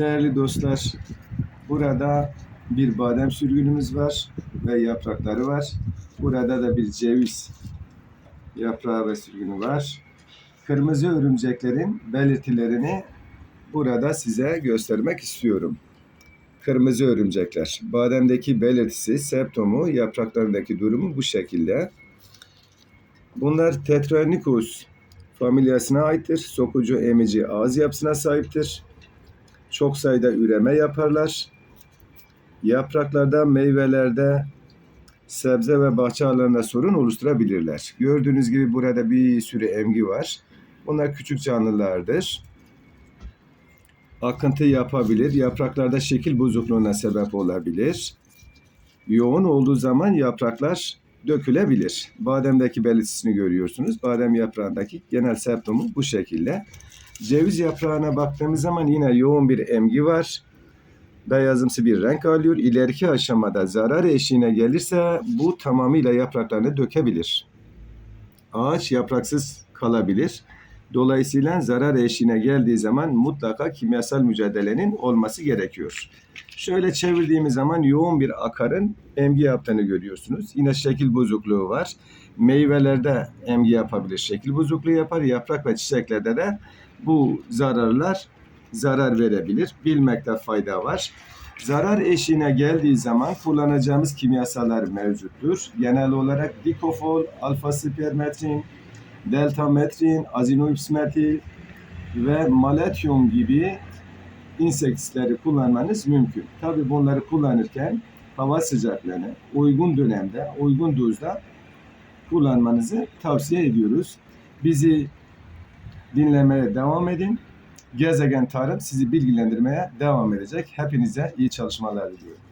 Değerli dostlar, burada bir badem sürgünümüz var ve yaprakları var. Burada da bir ceviz yaprağı ve sürgünü var. Kırmızı örümceklerin belirtilerini burada size göstermek istiyorum. Kırmızı örümcekler. Bademdeki belirtisi, septomu, yapraklarındaki durumu bu şekilde. Bunlar Tetranicus familyasına aittir. Sokucu emici ağız yapısına sahiptir. Çok sayıda üreme yaparlar. Yapraklarda, meyvelerde, sebze ve bahçe alanında sorun oluşturabilirler. Gördüğünüz gibi burada bir sürü emgi var. Bunlar küçük canlılardır. Akıntı yapabilir. Yapraklarda şekil bozukluğuna sebep olabilir. Yoğun olduğu zaman yapraklar dökülebilir. Bademdeki belirtisini görüyorsunuz. Badem yaprağındaki genel septomu bu şekilde. Ceviz yaprağına baktığımız zaman yine yoğun bir emgi var. Beyazımsı bir renk alıyor. İleriki aşamada zarar eşiğine gelirse bu tamamıyla yapraklarını dökebilir. Ağaç yapraksız kalabilir. Dolayısıyla zarar eşiğine geldiği zaman mutlaka kimyasal mücadelenin olması gerekiyor. Şöyle çevirdiğimiz zaman yoğun bir akarın emgi yaptığını görüyorsunuz. Yine şekil bozukluğu var. Meyvelerde emgi yapabilir, şekil bozukluğu yapar. Yaprak ve çiçeklerde de bu zararlar zarar verebilir. Bilmekte fayda var. Zarar eşiğine geldiği zaman kullanacağımız kimyasallar mevcuttur. Genel olarak dikofol, alfa spipermetrin, deltametrin, azinoipsmetil ve maletyum gibi insektisleri kullanmanız mümkün. Tabi bunları kullanırken hava sıcaklığını uygun dönemde, uygun dozda kullanmanızı tavsiye ediyoruz. Bizi dinlemeye devam edin. Gezegen Tarım sizi bilgilendirmeye devam edecek. Hepinize iyi çalışmalar diliyorum.